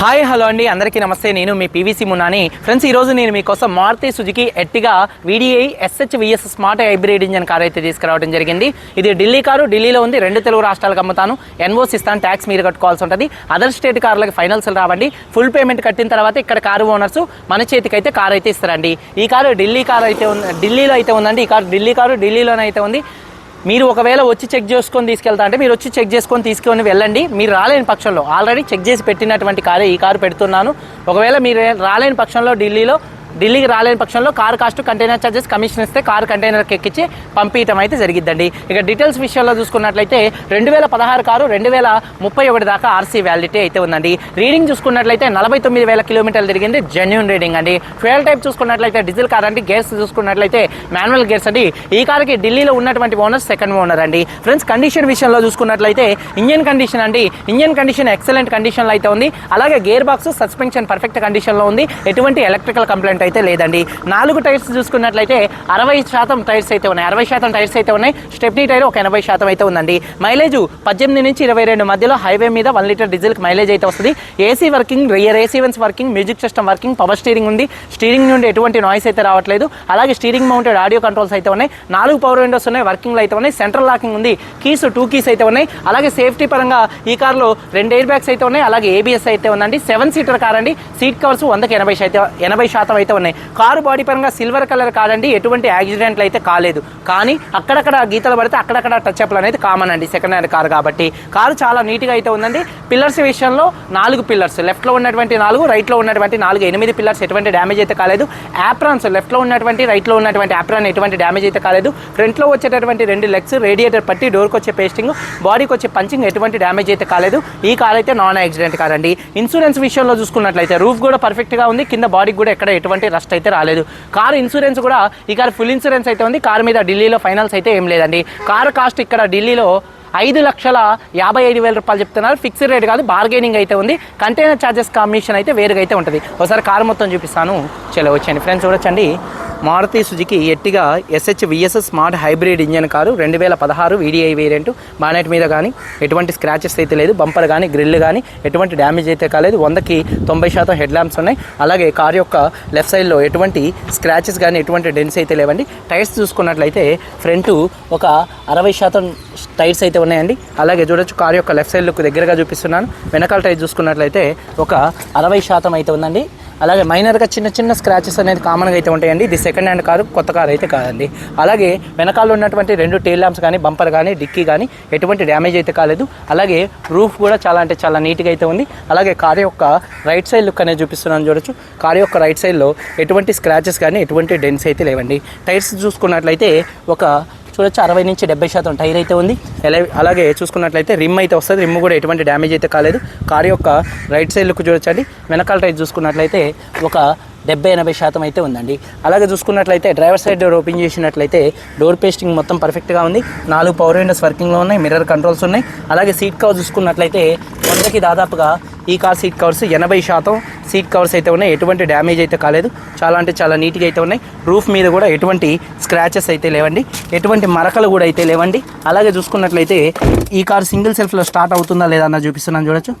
Hi hello అండి. అందరికీ నమస్తే. నేను మీ పీవీసీ మున్నాని. ఫ్రెండ్స్ ఈరోజు నేను మీకోసం Maruti Suzuki Ertiga VDI SH VS smart hybrid engine car అయితే తీసుకురావడం జరిగింది. ఇది ఢిల్లీ కారు. ఢిల్లీలో ఉంది. రెండు తెలుగు రాష్ట్రాలకు అమ్ముతాను. ఎన్ఓస్ ఇస్తాను. ట్యాక్స్ మీరు కట్టుకోవాల్సి ఉంటుంది. అదర్ స్టేట్ కార్లకి ఫైనల్స్ రావండి. ఫుల్ పేమెంట్ కట్టిన తర్వాత ఇక్కడ కారు ఓనర్స్ మన చేతికి అయితే కార్ అయితే ఇస్తారండి. ఈ కారు ఢిల్లీ కార్ అయితే ఉంది. ఢిల్లీలో అయితే ఉందండి. ఈ కారు ఢిల్లీ కారు ఢిల్లీలోనే అయితే ఉంది. మీరు ఒకవేళ వచ్చి చెక్ చేసుకొని తీసుకెళ్తా అంటే మీరు వచ్చి చెక్ చేసుకొని తీసుకొని వెళ్ళండి. మీరు రాలేని పక్షంలో. ఆల్రెడీ చెక్ చేసి పెట్టినటువంటి కారే ఈ కారు పెడుతున్నాను. ఒకవేళ మీరు రాలేని పక్షంలో ఢిల్లీలో ఢిల్లీకి రాలేని పక్షంలో car cost container charges commission ఇస్తే కార్ కంటైనర్కి ఎక్కించి పంపించడం అయితే జరిగిద్దండి. ఇక డీటెయిల్స్ విషయంలో చూసుకున్నట్లయితే రెండు వేల పదహారు కారు రెండు వేల ముప్పై ఒకటి దాకా ఆర్సీ వ్యాలిడిటీ అయితే ఉందండి. రీడింగ్ చూసుకున్నట్లయితే నలభై తొమ్మిది వేల కిలోమీటర్లు తిరిగింది జెన్యున్ రీడింగ్ అండి. ఫ్యూయల్ టైప్ చూసుకున్నట్లయితే డీజిల్ కార్ అండి. గేర్స్ చూసుకున్నట్లయితే మాన్యువల్ గేర్స్ అండి. ఈ కార్కి ఢిల్లీలో ఉన్నటువంటి ఓనర్ సెకండ్ ఓనర్ అండి. ఫ్రెండ్స్ కండిషన్ విషయంలో చూసుకున్నట్లయితే ఇంజన్ కండిషన్ అండి. ఇంజన్ కండిషన్ ఎక్సలెంట్ కండిషన్లో అయితే ఉంది. అలాగే గేర్ బాక్స్ సస్పెన్షన్ పర్ఫెక్ట్ కండిషన్లో ఉంది. ఎటువంటి ఎలక్ట్రికల్ కంప్లైంట్ అయితే లేదండి. నాలుగు టైర్స్ చూసుకున్నట్లయితే అరవై శాతం టైర్స్ అయితే ఉన్నాయి. అరవై శాతం టైర్స్ అయితే ఉన్నాయి. స్టెప్నీ టైర్ ఒక ఎనభై శాతం అయితే ఉందండి. మైలేజ్ పద్దెనిమిది నుంచి ఇరవై రెండు మధ్యలో హైవే మీద వన్ లీటర్ డీజిల్కి మైలేజ్ అయితే వస్తుంది. AC working rear AC ones working music system working power steering ఉంది. స్టీరింగ్ నుండి ఎటువంటి నాయిస్ అయితే రావట్లేదు. అలాగే స్టీరింగ్ మౌంటెడ్ ఆడియో కంట్రోల్స్ అయితే ఉన్నాయి. నాలుగు పవర్ విండోస్ ఉన్నాయి. వర్కింగ్లో అయితే ఉన్నాయి. సెంట్రల్ లాకింగ్ ఉంది. కీస్ టూ కీస్ అయితే ఉన్నాయి. అలాగే సేఫ్టీ పరంగా ఈ కార్లో రెండు ఎయిర్ బ్యాగ్స్ అయితే ఉన్నాయి. అలాగే ఏబిఎస్ అయితే ఉందండి. సెవెన్ సీటర్ కార్ అండి. సీట్ కవర్స్ వందకి ఎనభై శాతం ఎనభై శాతం అయితే ఉన్నాయి కారు బాడీ పరంగా సిల్వర్ కలర్ కాదండి ఎటువంటి యాక్సిడెంట్లు అయితే కాలేదు. కానీ అక్కడక్కడ గీతలు పడితే అక్కడక్కడ టచ్ అప్లు అనేది కామన్ అండి సెకండ్ హ్యాండ్ కారు కాబట్టి. కారు చాలా నీట్గా అయితే ఉందండి. పిల్లర్స్ విషయంలో నాలుగు పిల్లర్స్ లెఫ్ట్లో ఉన్నటువంటి నాలుగు రైట్లో ఉన్నటువంటి నాలుగు ఎనిమిది పిల్లర్స్ ఎటువంటి డ్యామేజ్ అయితే కాలేదు. యాప్రాన్స్ లెఫ్ట్లో ఉన్నటువంటి రైట్లో ఉన్నటువంటి యాప్రాన్ ఎటువంటి డ్యామేజ్ అయితే కాలేదు. ఫ్రంట్లో వచ్చేటటువంటి రెండు లెగ్స్ రేడియేటర్ పట్టి డోర్కి వచ్చే పేస్టింగ్ బాడీకి వచ్చే పంచింగ్ ఎటువంటి డ్యామేజ్ అయితే కాలేదు. ఈ కార్ అయితే నాన్ యాక్సిడెంట్ కార్ అండి ఇన్సూరెన్స్ విషయంలో చూసుకున్నట్లయితే రూఫ్ కూడా పర్ఫెక్ట్గా ఉంది. కింద బాడీకి కూడా ఎక్కడ ఎటువంటి రస్ట్ అయితే రాలేదు. కారు ఇన్సూరెన్స్ కూడా ఈ కారు ఫుల్ ఇన్సూరెన్స్ అయితే ఉంది. కార్ మీద ఢిల్లీలో ఫైనల్స్ అయితే ఏం లేదండి. కార్ కాస్ట్ ఇక్కడ ఢిల్లీలో ఐదు లక్షల యాభై ఐదు వేల రూపాయలు చెప్తున్నారు. ఫిక్స్డ్ రేట్ కాదు బార్గెనింగ్ అయితే ఉంది. కంటైనర్ ఛార్జెస్ కమిషన్ అయితే వేరుగా అయితే ఉంటుంది. ఒకసారి కారు మొత్తం చూపిస్తాను. చలో వచ్చేయండి. ఫ్రెండ్స్ చూడొచ్చండి. Maruti Suzuki Ertiga SH VS smart hybrid engine car రెండు వేల పదహారు వీడిఐ వేరియంట్ బానెట్ మీద కానీ ఎటువంటి స్క్రాచెస్ అయితే లేదు బంపర్ కానీ గ్రిల్ కానీ ఎటువంటి డ్యామేజ్ అయితే కాలేదు. వందకి తొంభై శాతం హెడ్ ల్యాంప్స్ ఉన్నాయి. అలాగే కార్ యొక్క లెఫ్ట్ సైడ్లో ఎటువంటి స్క్రాచెస్ కానీ ఎటువంటి డెన్స్ అయితే లేవండి. టైర్స్ చూసుకున్నట్లయితే ఫ్రంట్ ఒక అరవై శాతం టైర్స్ అయితే ఉన్నాయండి. అలాగే చూడొచ్చు కార్ యొక్క లెఫ్ట్ సైడ్ లుక్ దగ్గరగా చూపిస్తున్నాను. వెనకాల టైర్ చూసుకున్నట్లయితే ఒక అరవై శాతం అయితే ఉందండి. అలాగే మైనర్గా చిన్న చిన్న స్క్రాచెస్ అనేది కామన్గా అయితే ఉంటాయండి. ఇది సెకండ్ హ్యాండ్ కారు కొత్త కారు అయితే కాదండి. అలాగే వెనకాల ఉన్నటువంటి రెండు టైల్ ల్యాంప్స్ కానీ బంపర్ కానీ డిక్కీ కానీ ఎటువంటి డ్యామేజ్ అయితే కాలేదు. అలాగే రూఫ్ కూడా చాలా అంటే చాలా నీట్గా అయితే ఉంది. అలాగే కారు యొక్క రైట్ సైడ్ లుక్ అనేది చూపిస్తున్నాను చూడొచ్చు. కారు యొక్క రైట్ సైడ్లో ఎటువంటి స్క్రాచెస్ కానీ ఎటువంటి డెన్స్ అయితే లేవండి. టైర్స్ చూసుకున్నట్లయితే ఒక చూడొచ్చు. అరవై నుంచి డెబ్బై శాతం టైర్ అయితే ఉంది. అలాగే చూసుకున్నట్లయితే రిమ్ అయితే వస్తుంది. రిమ్ కూడా ఎటువంటి డ్యామేజ్ అయితే కాలేదు. కార్ యొక్క రైట్ సైడ్ లుక్ చూడొచ్చండి. వెనకాల టైర్ చూసుకున్నట్లయితే ఒక డెబ్బై ఎనభై శాతం అయితే ఉందండి. అలాగే చూసుకున్నట్లయితే డ్రైవర్ సైడ్ డోర్ ఓపెన్ చేసినట్లయితే డోర్ పేస్టింగ్ మొత్తం పర్ఫెక్ట్గా ఉంది. నాలుగు పవర్ విండోస్ వర్కింగ్లో ఉన్నాయి. మిర్రర్ కంట్రోల్స్ ఉన్నాయి. అలాగే సీట్ కవర్ చూసుకున్నట్లయితే వందకి దాదాపుగా ఈ కార్ సీట్ కవర్స్ ఎనభై శాతం సీట్ కవర్స్ అయితే ఉన్నాయి. ఎటువంటి డ్యామేజ్ అయితే కాలేదు. చాలా అంటే చాలా నీట్గా అయితే ఉన్నాయి. రూఫ్ మీద కూడా ఎటువంటి స్క్రాచెస్ అయితే లేవండి. ఎటువంటి మరకలు కూడా అయితే లేవండి. అలాగే చూసుకున్నట్లయితే ఈ కార్ సింగిల్ సెల్ఫ్లో స్టార్ట్ అవుతుందా లేదా అన్న చూపిస్తున్నాను చూడొచ్చు.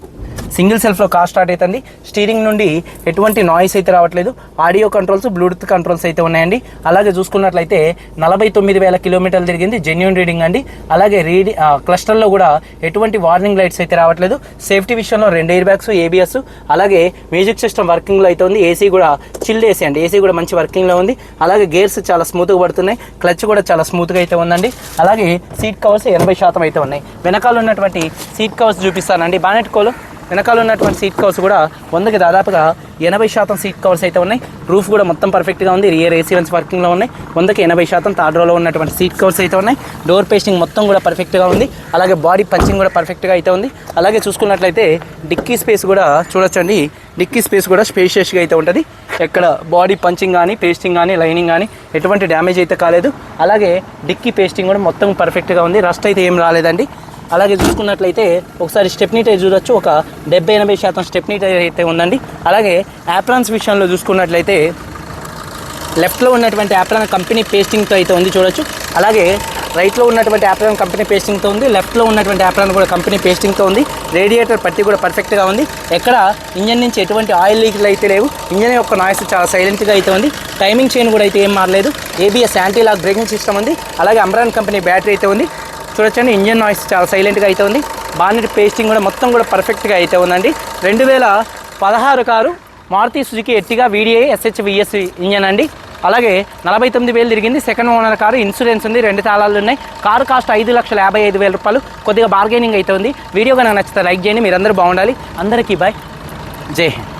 సింగిల్ సెల్ఫ్లో కార్ స్టార్ట్ అవుతుంది స్టీరింగ్ నుండి ఎటువంటి నాయిస్ అయితే రావట్లేదు. ఆడియో కంట్రోల్స్ బ్లూటూత్ కంట్రోల్స్ అయితే ఉన్నాయండి. అలాగే చూసుకున్నట్లయితే నలభై తొమ్మిది వేల కిలోమీటర్లు తిరిగింది జెన్యున్ రీడింగ్ అండి. అలాగే రీడి క్లస్టర్లో కూడా ఎటువంటి వార్నింగ్ లైట్స్ అయితే రావట్లేదు. సేఫ్టీ విషయంలో రెండు ఎయిర్ బ్యాగ్స్ ఏబిఎస్ అలాగే మ్యూజిక్ సిస్టమ్ వర్కింగ్లో అయితే ఉంది. ఏసీ కూడా చిల్డ్ ఏసీ అండి. ఏసీ కూడా మంచి వర్కింగ్లో ఉంది. అలాగే గేర్స్ చాలా స్మూత్గా పడుతున్నాయి. క్లచ్ కూడా చాలా స్మూత్గా అయితే ఉందండి. అలాగే సీట్ కవర్స్ ఎనభై శాతం అయితే ఉన్నాయి. వెనకాల ఉన్నటువంటి సీట్ కవర్స్ చూపిస్తానండి. బానెట్ కోలు. వెనకాల ఉన్నటువంటి సీట్ కవర్స్ కూడా వందకి దాదాపుగా ఎనభై శాతం సీట్ కవర్స్ అయితే ఉన్నాయి. రూఫ్ కూడా మొత్తం పర్ఫెక్ట్గా ఉంది. రియర్ ఏసీ వన్స్ వర్కింగ్లో ఉన్నాయి. వందకి ఎనభై శాతం థర్డ్ రోలో ఉన్నటువంటి సీట్ కవర్స్ అయితే ఉన్నాయి. డోర్ పేస్టింగ్ మొత్తం కూడా పర్ఫెక్ట్గా ఉంది. అలాగే బాడీ పంచింగ్ కూడా పర్ఫెక్ట్గా అయితే ఉంది. అలాగే చూసుకున్నట్లయితే డిక్కీ స్పేస్ కూడా చూడొచ్చండి. డిక్కీ స్పేస్ కూడా స్పేషియస్గా అయితే ఉంటుంది. ఎక్కడ బాడీ పంచింగ్ కానీ పేస్టింగ్ కానీ లైనింగ్ కానీ ఎటువంటి డ్యామేజ్ అయితే కాలేదు. అలాగే డిక్కీ పేస్టింగ్ కూడా మొత్తం పర్ఫెక్ట్గా ఉంది. రస్ట్ అయితే ఏం రాలేదండి. అలాగే చూసుకున్నట్లయితే ఒకసారి స్టెప్నీ టైర్ చూడొచ్చు. ఒక డెబ్బై ఎనభై శాతం స్టెప్నీ టైర్ అయితే ఉందండి. అలాగే యాప్రాన్స్ విషయంలో చూసుకున్నట్లయితే లెఫ్ట్లో ఉన్నటువంటి యాప్రాన్ కంపెనీ పేస్టింగ్తో అయితే ఉంది చూడొచ్చు. అలాగే రైట్లో ఉన్నటువంటి యాప్రాన్ కంపెనీ పేస్టింగ్తో ఉంది. లెఫ్ట్లో ఉన్నటువంటి యాప్రాన్ కూడా కంపెనీ పేస్టింగ్తో ఉంది. రేడియేటర్ పట్టి కూడా పర్ఫెక్ట్గా ఉంది. ఎక్కడ ఇంజన్ నుంచి ఎటువంటి ఆయిల్ లీక్లు అయితే లేవు. ఇంజన్ యొక్క నాయిస్ చాలా సైలెంట్గా అయితే ఉంది. టైమింగ్ చైన్ కూడా అయితే ఏం మారలేదు. ABS anti lock braking system ఉంది. అలాగే అమ్రాన్ కంపెనీ బ్యాటరీ అయితే ఉంది. చూడొచ్చండి. ఇంజన్ నాయిస్ చాలా సైలెంట్గా అయితే ఉంది. బానెట్ పేస్టింగ్ కూడా మొత్తం కూడా పర్ఫెక్ట్గా అయితే ఉందండి. రెండు వేల పదహారు car Maruti Suzuki Ertiga VDI SH VS engine అండి. అలాగే నలభై తొమ్మిది వేలు తిరిగింది. సెకండ్ ఓనర్ కారు ఇన్సూరెన్స్ ఉంది. రెండు తాళాలు ఉన్నాయి. కారు కాస్ట్ ఐదు లక్షల యాభై ఐదు వేల రూపాయలు. కొద్దిగా బార్గెనింగ్ అయితే ఉంది. వీడియో కనుక నచ్చితే లైక్ చేయండి. మీరందరూ బాగుండాలి. అందరికీ బాయ్ జై హింద్.